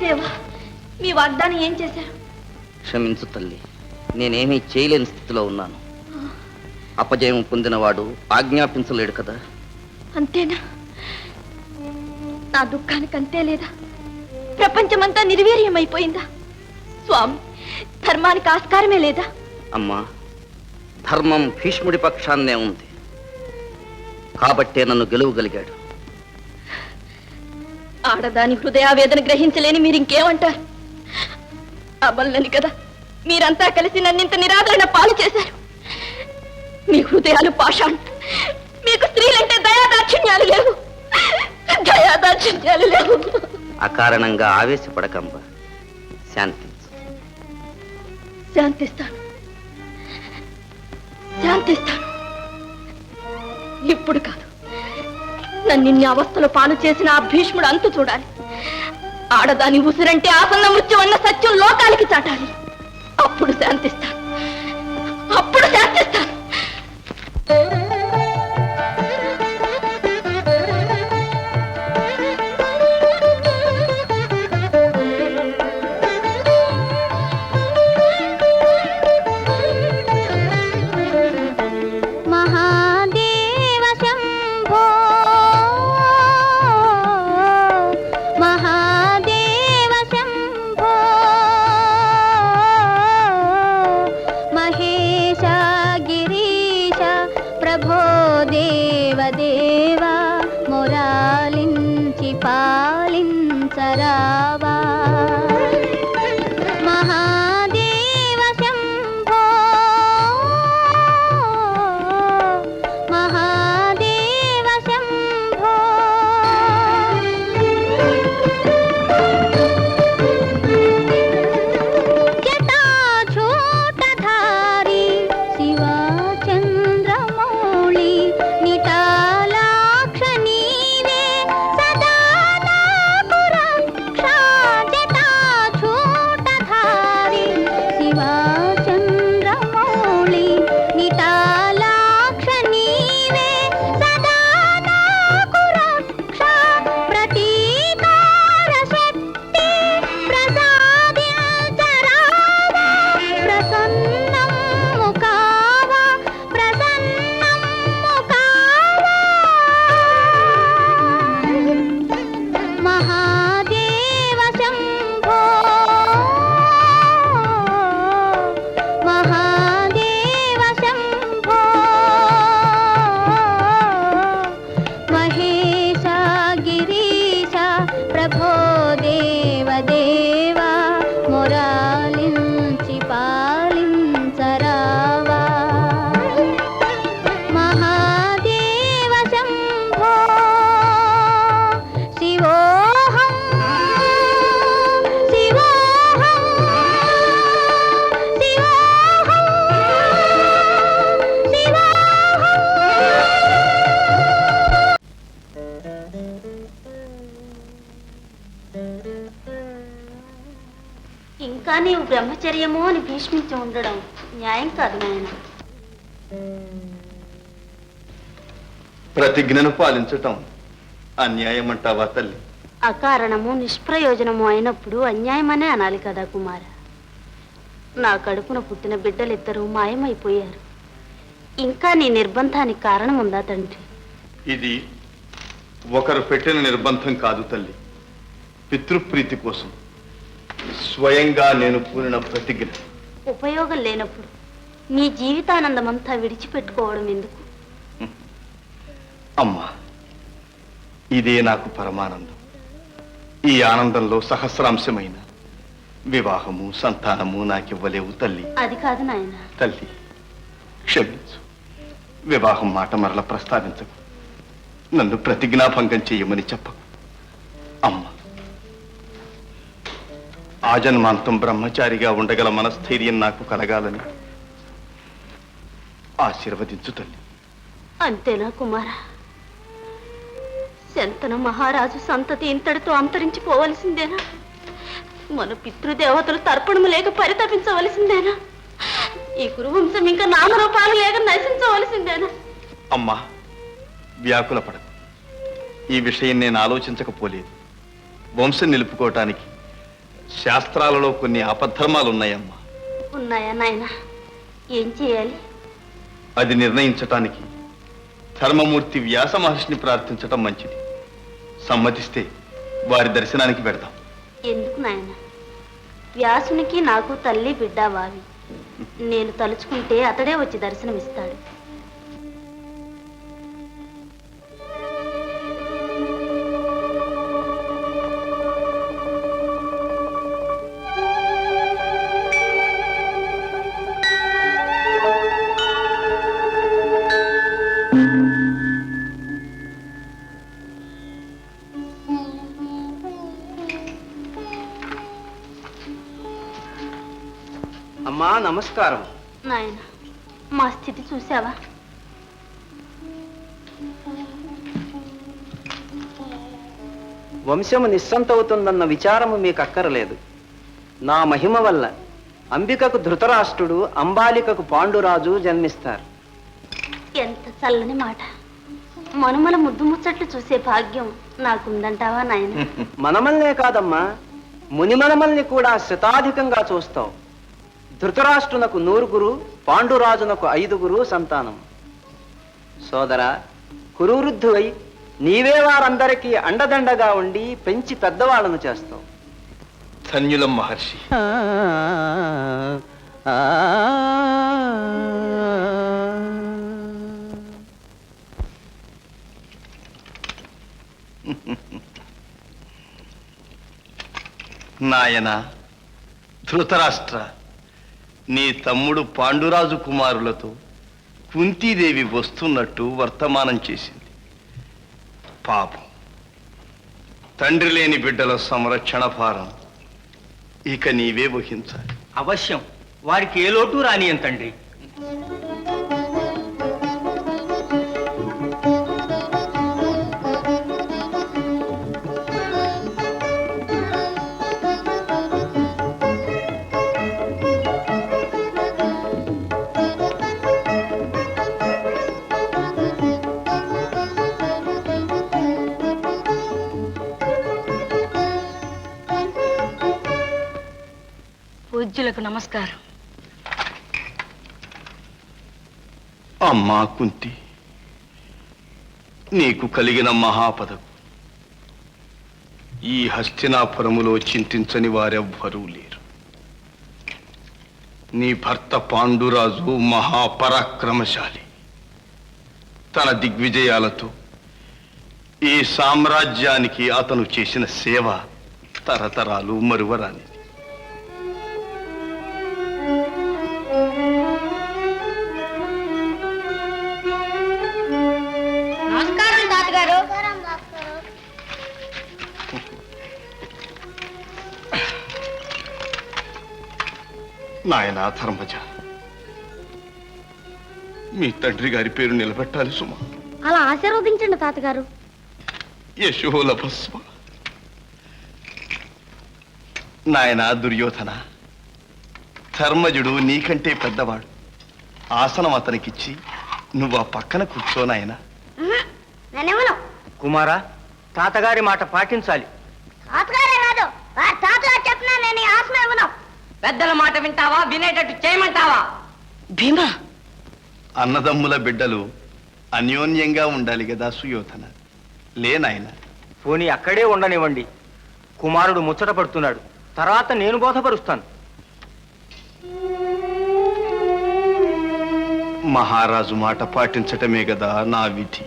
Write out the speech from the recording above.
దేవా మీ వాగ్దానం ఏం చేశారు? క్షమించు తల్లి నేనేమీ చేయలేని స్థితిలో ఉన్నాను. అపజయం పొందినవాడు ఆజ్ఞాపించలేడు కదా? అంతేనా? నా దుఃఖానికి అంతే లేదా? ప్రపంచమంతా నిర్వీర్యమైపోయిందా? స్వామి ధర్మానికి ఆస్కారమే లేదా? అమ్మా ధర్మం భీష్ముడి పక్షాన్నే ఉంది. కాబట్టే నన్ను గెలువగలిగాడు. ఆడదాని హృదయావేదన గ్రహించలేని మీరు ఇంకేమంటారు అబల్లని కదా మీరంతా కలిసి నన్నింత నిరాదరణ పాలు చేశారు. మీ హృదయాలు పాషాణ్ మీకు స్త్రీలంటే దయాదాక్షిణ్యాలు లేవు. దయాదాక్షిణ్యాలు లేవు. అకారణంగా ఆవేశపడకంబ. శాంతించు. శాంతిస్తాను. శాంతిస్తాను. ఇప్పుడు కాదు. నన్ను ఇన్ని అవస్థలు పాలు చేసిన ఆ భీష్ముడు అంతు చూడాలి. ఆడదాని ఉసిరంటే ఆసన్న మృత్యు అన్న సత్యం లోకానికి చాటాలి. అప్పుడు శాంతిస్తాను. నీవు బ్రహ్మచర్యము అని భీష్మించి ఉండడం న్యాయం కాదు నాయన. ప్రతిజ్ఞను పాలించటం అన్యాయం అంటావా తల్లి? అకారణము నిష్ప్రయోజనము అయినప్పుడు అన్యాయమనే అనాలి కదా కుమార. నా కడుపున పుట్టిన బిడ్డలిద్దరూ మాయమైపోయారు. ఇంకా నీ నిర్బంధానికి కారణం ఉందా తండ్రి? ఇది ఒకరు పెట్టిన నిర్బంధం కాదు తల్లి. పితృప్రీతి కోసం. స్వయంగా నేను పూనిన ప్రతిజ్ఞ. ఉపయోగం లేనప్పుడు నీ జీవితానందమంతా విడిచిపెట్టుకోవడం ఎందుకు? అమ్మా ఇదే నాకు పరమానందం. ఈ ఆనందంలో సహస్రాంశమైన వివాహము సంతానము నాకివ్వలేవు తల్లి. అది కాదు నాయన. తల్లి క్షమించు. వివాహం మాట మరల ప్రస్తావించకు. నన్ను ప్రతిజ్ఞాభంగం చెయ్యమని చెప్పకు. అమ్మ ఆజన్మాంతం బ్రహ్మచారిగా ఉండగల మనస్థైర్యం నాకు కలగాలని ఆశీర్వదించు తల్లి. అంతేనా కుమార? శంతన మహారాజు సంతతి ఇంతటితో అంతరించిపోవలసిందేనా? మన పితృదేవతలు తర్పణము లేక పరితపించవలసిందేనా? ఈ కురువంశం ఇంకా నామరూపాలు లేక నశించవలసిందేనా? అమ్మా వ్యాకుల పడకు ఈ విషయం నేను ఆలోచించకపోలేదు. వంశం నిలుపుకోవటానికి శాస్త్రాలలో కొన్ని అపధర్మాలు ఉన్నాయమ్మా ఉన్నాయా నాయన? ఏం చేయాలి? అది నిర్ణయించటానికి ధర్మమూర్తి వ్యాస మహర్షిని ప్రార్థించటం మంచిది. సమ్మతిస్తే వారి దర్శనానికి పెడదాం. ఎందుకు నాయన? వ్యాసునికి నాకు తల్లి బిడ్డ వావి నేను తలుచుకుంటే అతడే వచ్చి దర్శనమిస్తాడు. అమ్మా నమస్కారం. నాయన మా స్థితి చూసావా వంశము నిస్సంతవుతుందన్న విచారము మీకు అక్కరలేదు నా మహిమ వల్ల అంబికకు ధృతరాష్ట్రుడు అంబాలికకు పాండురాజు జన్మిస్తారు. ఎంత చల్లని మాట. మనుమల ముద్దు ముచ్చట్లు చూసే భాగ్యం నాకుందంటావా నాయన? మనమల్నే కాదమ్మా మునిమనమల్ని కూడా శతాధికంగా చూస్తావు. ధృతరాష్ట్రునకు నూరుగురు పాండురాజునకు ఐదుగురు సంతానం సోదరా కురువృద్ధువై నీవే వారందరికీ అండదండగా ఉండి పెంచి పెద్దవాళ్ళను చేస్తావు ధన్యులం మహర్షి నాయన ధృతరాష్ట్ర నీ తమ్ముడు పాండురాజు కుమారులతో కుంతీదేవి వస్తున్నట్టు వర్తమానం చేసింది. పాపం. తండ్రి లేని బిడ్డల సంరక్షణ భారం ఇక నీవే వహించాలి. అవశ్యం. వారికి ఏ లోటు రానియం తండ్రి. పూజ్యులకు నమస్కారం. అమ్మా కుంతి నీకు కలిగిన మహాపదకు ఈ హస్తినాపురములో చింతించని వారెవ్వరూ లేరు. నీ భర్త పాండురాజు మహాపరాక్రమశాలి. తన దిగ్విజయాలతో ఈ సామ్రాజ్యానికి అతను చేసిన సేవ తరతరాలు మరువరాని నాయనా ధర్మజ. మీ తండ్రి గారి పేరు నిలబెట్టాలి సుమా. అలా ఆశీర్వదించండి తాతగారు. యశోల భస్మ నాయనా దుర్యోధన ధర్మజుడు నీకంటే పెద్దవాడు. ఆసనం అతనికిచ్చి నువ్వు ఆ పక్కన కూర్చో నాయనా. నేనేమను కుమారా తాతగారి మాట పాటించాలి తాతగారే కాదు తాతగారు చెప్పినా నేను ఈ ఆసనం ఇవ్వను పెద్దల మాట వింటావా? వినేటట్టు చేయమంటావా? భీమా! అన్నదమ్ముల బిడ్డలు అన్యోన్యంగా ఉండాలి కదా సుయోధన. లే నాయనా. పోనీ అక్కడే ఉండనివ్వండి. కుమారుడు ముచ్చట పడుతున్నాడు. తర్వాత నేను బోధపరుస్తాను. మహారాజు మాట పాటించటమే కదా నా విధి.